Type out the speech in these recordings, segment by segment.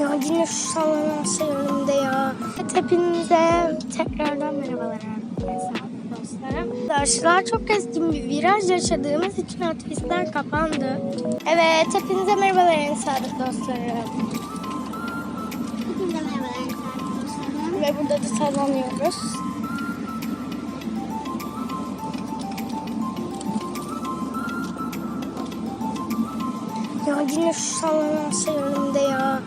Ya yine şu sallanan şey önümde ya. Hepinize tekrardan merhabalar arkadaşlar. dostlarım. Arkadaşlar çok eski bir viraj yaşadığımız için otobüsler kapandı. Evet hepinize merhabalar en sadık dostlarım. Hepinize merhabalar arkadaşlar. Ve burada da sallanıyoruz. Ya yine şu sallanan şey önümde ya.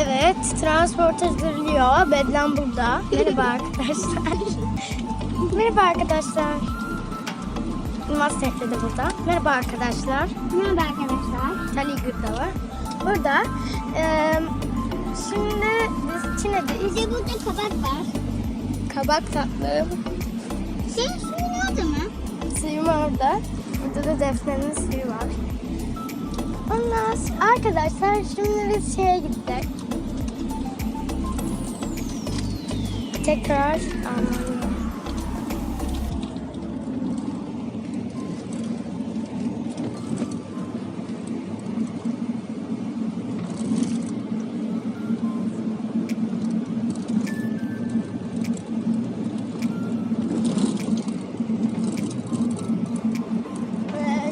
Evet, transport hazırlıyor. Bedlen burada. Merhaba arkadaşlar. Merhaba arkadaşlar. Master'de de burada. Merhaba arkadaşlar. Merhaba arkadaşlar. Taligır da var. Burada. Eee şimdi biz Çin'deyiz. Bize burada kabak var. Kabak tatlım. Senin suyun orada mı? Suyum orada. Burada da Defne'nin suyu var. Ondan arkadaşlar şimdi biz şeye gittik. Tekrar. Ee,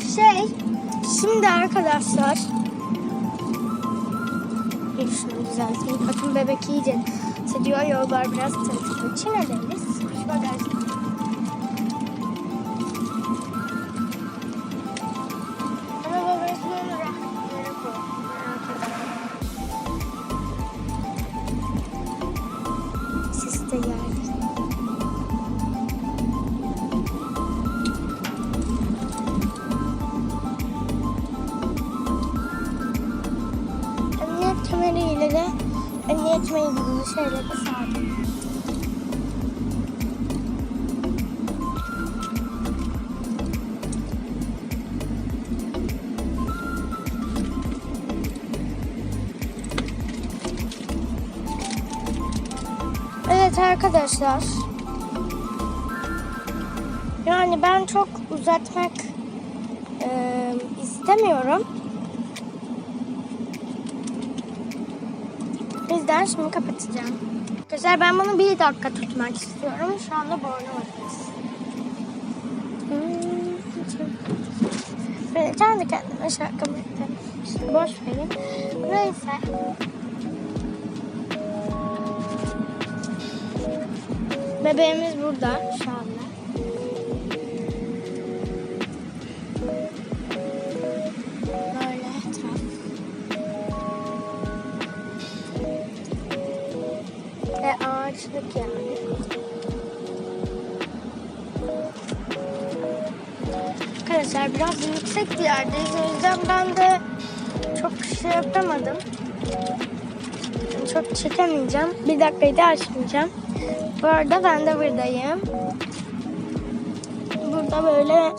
şey, şimdi arkadaşlar bir şunu düzelteyim. Bakın bebek iyice sediyor. Yollar biraz trafikli. Çin'deyiz. Kuş bagajı. Ama babasının rahatları bu. Merak etmeyin. Siz Evet arkadaşlar. Yani ben çok uzatmak eee, istemiyorum. Bizden şimdi kapatacağım. Arkadaşlar ben bunu bir dakika tutmak istiyorum. Şu anda varız. Böyle kendi kendime şarkımı işte boş verin. Neyse. Bebeğimiz burada anda. Böyle etraf. Ve ağaçlık yani. Arkadaşlar biraz yüksek bir yerdeyiz. O yüzden ben de çok şey yapamadım. Çok çekemeyeceğim. Bir dakikayı da açmayacağım. Bu arada ben de buradayım. Burada böyle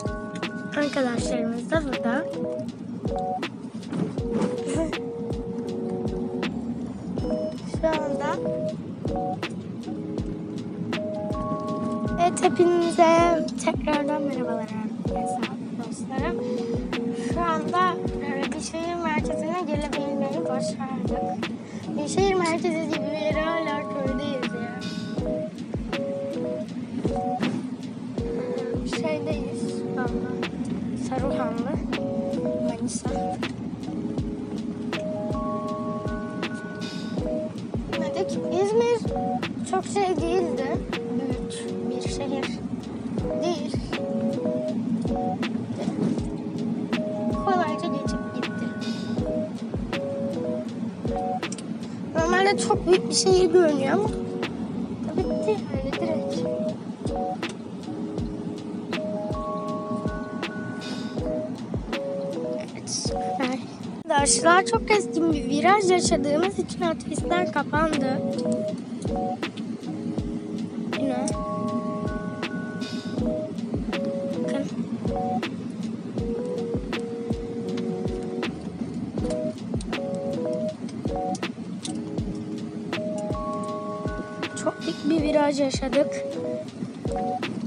arkadaşlarımız da burada. Şu anda Evet hepinize tekrardan merhabalar arkadaşlar dostlarım. Şu anda e, bir şehir merkezine gelebilmeyi başardık. Bir şehir merkezi gibi bir yere hala köydeyiz Anda. Saruhanlı, Manisa. Gitmedik. İzmir çok şey değildi. Büyük bir şehir değil. Kolayca geçip gitti. Normalde çok büyük bir şehir görünüyor ama Arkadaşlar çok eski bir viraj yaşadığımız için otobüsler kapandı. Yine. Bakın. Çok büyük bir viraj yaşadık.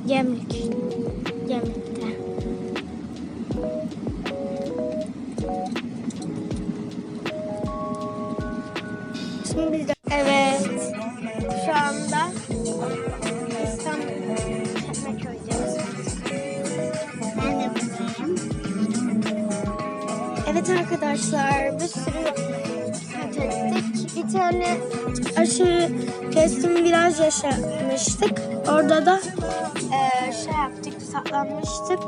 Gemlik. Gemlik'te. Şimdi. Evet. Şu anda İstanbul Çekmeköy'deyiz. Ben de buradayım. Evet arkadaşlar bir sürü ettik. Bir tane aşırı keskin viraj yaşamıştık. Orada da eee, şey yaptık saklanmıştık.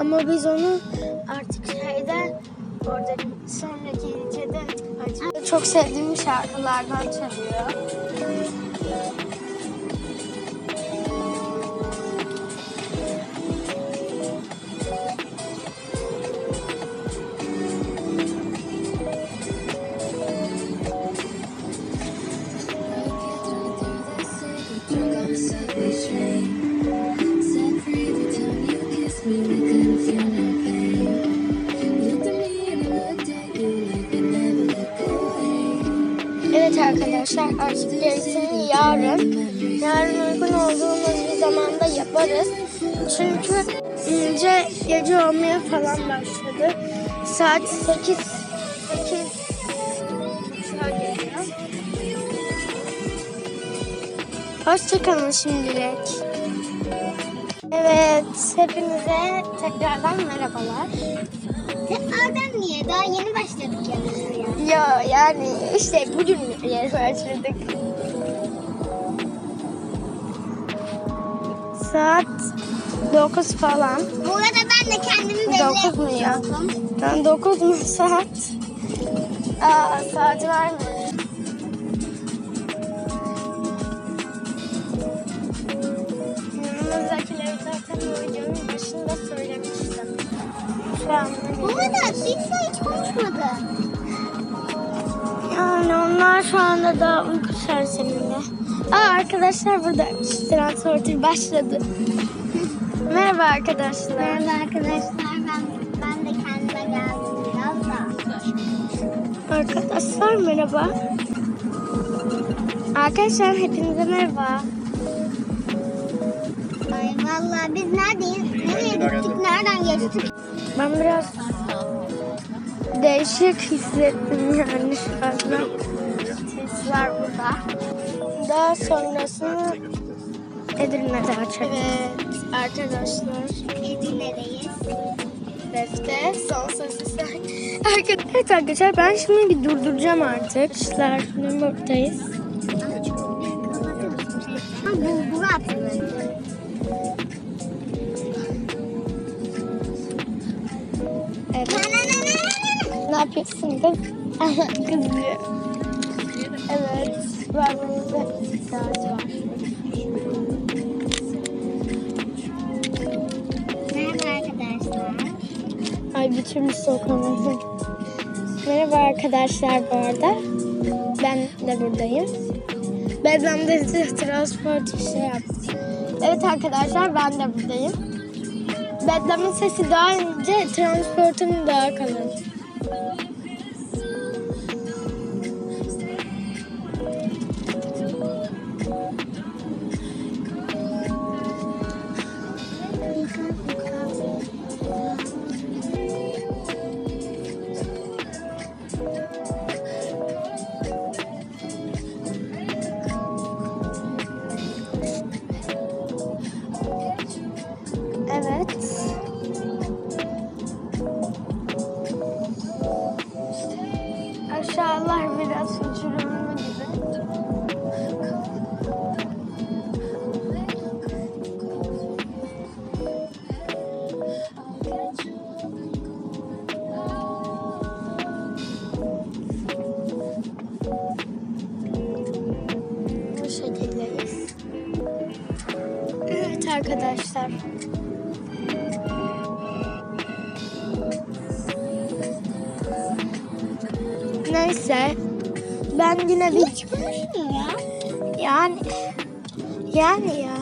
Ama biz onu orada sonraki ilçede. Çok sevdiğim şarkılardan çalıyor. Gerisini yarın. Yarın uygun olduğumuz bir zamanda yaparız. Çünkü ince gece olmaya falan başladı. Saat 8 8 saat geliyor. Hoşçakalın şimdilik. Evet, hepinize tekrardan merhabalar. Tekrardan niye? Daha yeni başladık yarışmaya. Ya yani işte bugün yeni başladık. Saat 9 falan. Bu arada ben de kendimi belli Dokuz mu ya? Ben 9 mu saat? Aa saat var mı? Yanımızdakileri zaten bu videonun başında söylemiştim. Şu an Bu arada Dilsa hiç konuşmadı. Şu anda da uyku serseminde. Aa arkadaşlar burada transporter başladı. Merhaba arkadaşlar. Merhaba arkadaşlar. Ben, ben de kendime geldim biraz da. Arkadaşlar merhaba. Arkadaşlar hepinize merhaba. Ay vallahi biz neredeyiz? Nereye gittik? Nereden geçtik? Ben biraz değişik hissettim yani şu anda. Sesler burada. Daha sonrasını Edirne'de açalım. Evet arkadaşlar. Edirne'deyiz. Defte son Arkadaşlar, evet arkadaşlar ben şimdi bir durduracağım artık. Ha, bulgur atılır. Evet. Ne yapıyorsun kız? Kızıyor. Evet. Vermemize ihtiyacı var. Merhaba arkadaşlar. Ay bir türlü sokamadım. Merhaba arkadaşlar bu arada. Ben de buradayım. Ben de transport şey yaptım. Evet arkadaşlar ben de buradayım. Bedlamın sesi daha ince, transportum daha kalın. Arkadaşlar. Neyse. Ben yine bir Hiç ya. yani yani ya.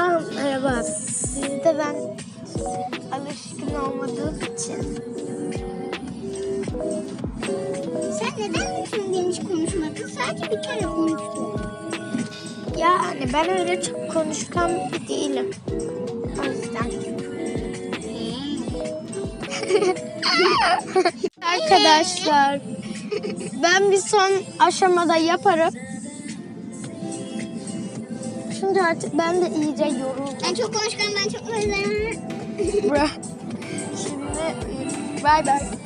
Aa, merhaba. Sizde ben alışkın olmadığım için. Sen neden bütün hiç konuşmadın? Sadece bir kere konuştun. Yani ben öyle çok konuşkan değilim. O yüzden. Arkadaşlar Ben bir son aşamada yaparım. Çünkü artık ben de iyice yoruldum. Ben çok konuşkan ben çok özlerim. Şimdi bay bay.